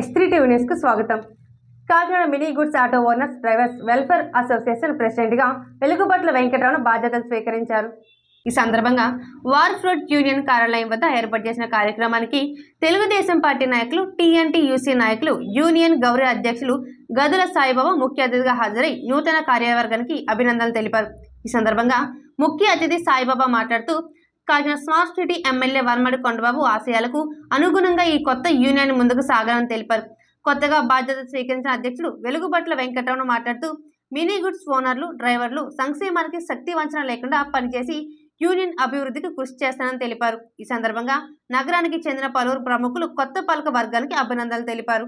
Yes three TV న్యూస్కు స్వాగతం. Kakinada mini goods auto owners drivers welfare association ప్రెసిడెంట్గా వెలుగుబట్ల వెంకటరావు బాధ్యతలు స్వీకరించారు. ఈ సందర్భంగా వార్ ఫ్రూట్ యూనియన్ కార్యాలయం వద్ద ఏర్పాటు చేసిన కార్యక్రమానికి తెలుగుదేశం పార్టీ నాయకులు టీఎన్టీ యూసీ నాయకులు యూనియన్ గౌరవ అధ్యక్షులు గదుల సాయిబాబా ముఖ్య అతిథిగా హాజరై నూతన కార్యవర్గానికి అభినందనలు తెలిపారు. ఈ సందర్భంగా ముఖ్య అతిథి సాయిబాబా మాట్లాడుతూ Kakinada smart city MLA Varmadi Kondababu ఆశయాలకు అనుగుణంగా ఈ కొత్త యూనియన్ ముందుకు సాగాలని తెలిపారు. కొత్తగా బాధ్యత స్వీకరించిన అధ్యక్షుడు వెలుగుబట్ల వెంకటరమణ మాట్లాడుతూ మినీ గుడ్స్ ఓనర్లు డ్రైవర్లు సంక్షేమానికి శక్తి వంచన లేకుండా పనిచేసి యూనియన్ అభివృద్ధికి కృషి చేస్తానని తెలిపారు. ఈ సందర్భంగా నగరానికి చెందిన పలువురు ప్రముఖులు కొత్త పాలక వర్గానికి అభినందనలు తెలిపారు.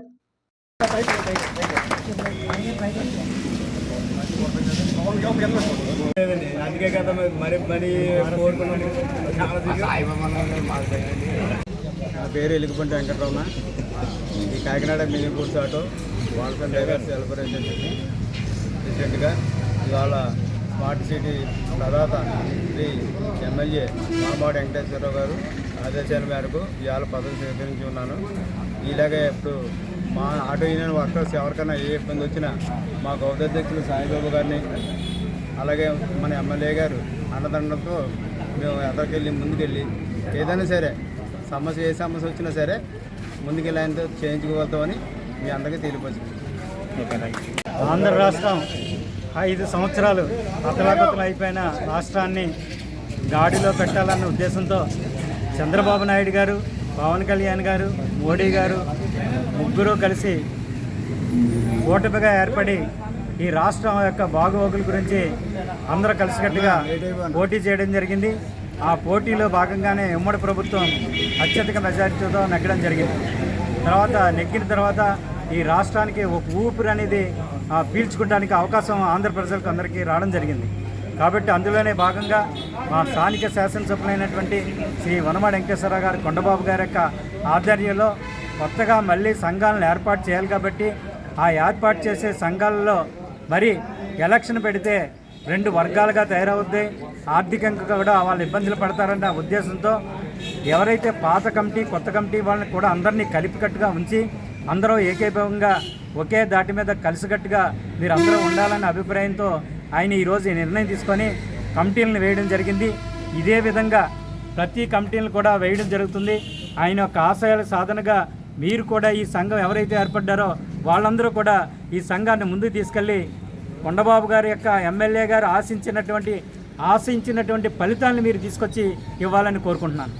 అందుకే కదా మరి మరి నా పేరు ఎలుగుపంటి వెంకటరమణ. ఈ కాకినాడ మినీ ఫుడ్స్ ఆటో వాళ్ళతో డ్రైవర్స్ సెలబ్రేషన్ రీసెంట్గా ఇవాళ స్మార్ట్ సిటీ తర్వాత శ్రీ ఎమ్మెల్యే మామాడి వెంకటేశ్వరరావు గారు ఆదేశాల మేరకు ఇవాళ పదవి స్వీకరించి ఉన్నాను. ఇలాగే ఇప్పుడు మా ఆటో యూనియన్ వర్కర్స్ ఎవరికైనా ఏ ఇబ్బంది వచ్చినా మా గౌరవాధ్యక్షులు సాయిబాబు గారిని అలాగే మన ఎమ్మెల్యే గారు అన్నదండలతో మేము ఎదరికెళ్ళి ముందుకెళ్ళి ఏదైనా సరే సమస్య ఏ సమస్య వచ్చినా సరే ముందుకెళ్ళి ఆయనతో చేయించుకోగలుగుతామని మీ అందరికీ తెలియపరచుకుంటాం ఆంధ్ర రాష్ట్రం ఐదు సంవత్సరాలు అతలాకుతలు అయిపోయిన రాష్ట్రాన్ని గాడిలో పెట్టాలన్న ఉద్దేశంతో చంద్రబాబు నాయుడు గారు పవన్ కళ్యాణ్ గారు మోడీ గారు ముగ్గురు కలిసి కూటమిగా ఏర్పడి ఈ రాష్ట్రం యొక్క బాగోగుల గురించి అందరూ కలిసికట్టుగా పోటీ చేయడం జరిగింది. ఆ పోటీలో భాగంగానే ఉమ్మడి ప్రభుత్వం అత్యధిక మెజారిటీతో నెగ్గడం జరిగింది. తర్వాత నెగ్గిన తర్వాత ఈ రాష్ట్రానికి ఒక ఊపిరి అనేది పీల్చుకోవడానికి అవకాశం ఆంధ్ర ప్రజలకు అందరికీ రావడం జరిగింది. కాబట్టి అందులోనే భాగంగా మా స్థానిక శాసనసభ్యులైనటువంటి శ్రీ వనమాడ వెంకటేశ్వరరావు గారు కొండబాబు గారి యొక్క ఆధ్వర్యంలో కొత్తగా మళ్ళీ సంఘాలను ఏర్పాటు చేయాలి కాబట్టి ఆ ఏర్పాటు చేసే సంఘాలలో మరి ఎలక్షన్ పెడితే రెండు వర్గాలుగా తయారవుద్ది. ఆర్థికంగా కూడా వాళ్ళు ఇబ్బందులు పడతారన్న ఉద్దేశంతో ఎవరైతే పాత కమిటీ కొత్త కమిటీ వాళ్ళని కూడా అందరినీ కలిపికట్టుగా ఉంచి అందరూ ఏకీభవంగా ఒకే దాటి మీద కలిసికట్టుగా మీరు అందరూ ఉండాలనే అభిప్రాయంతో ఆయన ఈరోజు ఈ నిర్ణయం తీసుకొని కమిటీలను వేయడం జరిగింది. ఇదే విధంగా ప్రతి కమిటీలను కూడా వేయడం జరుగుతుంది. ఆయన యొక్క ఆశయాల సాధనగా మీరు కూడా ఈ సంఘం ఎవరైతే ఏర్పడ్డారో వాళ్ళందరూ కూడా ఈ సంఘాన్ని ముందుకు తీసుకెళ్ళి కొండబాబు గారి యొక్క ఎమ్మెల్యే గారు ఆశించినటువంటి ఆశించినటువంటి ఫలితాలను మీరు తీసుకొచ్చి ఇవ్వాలని కోరుకుంటున్నాను.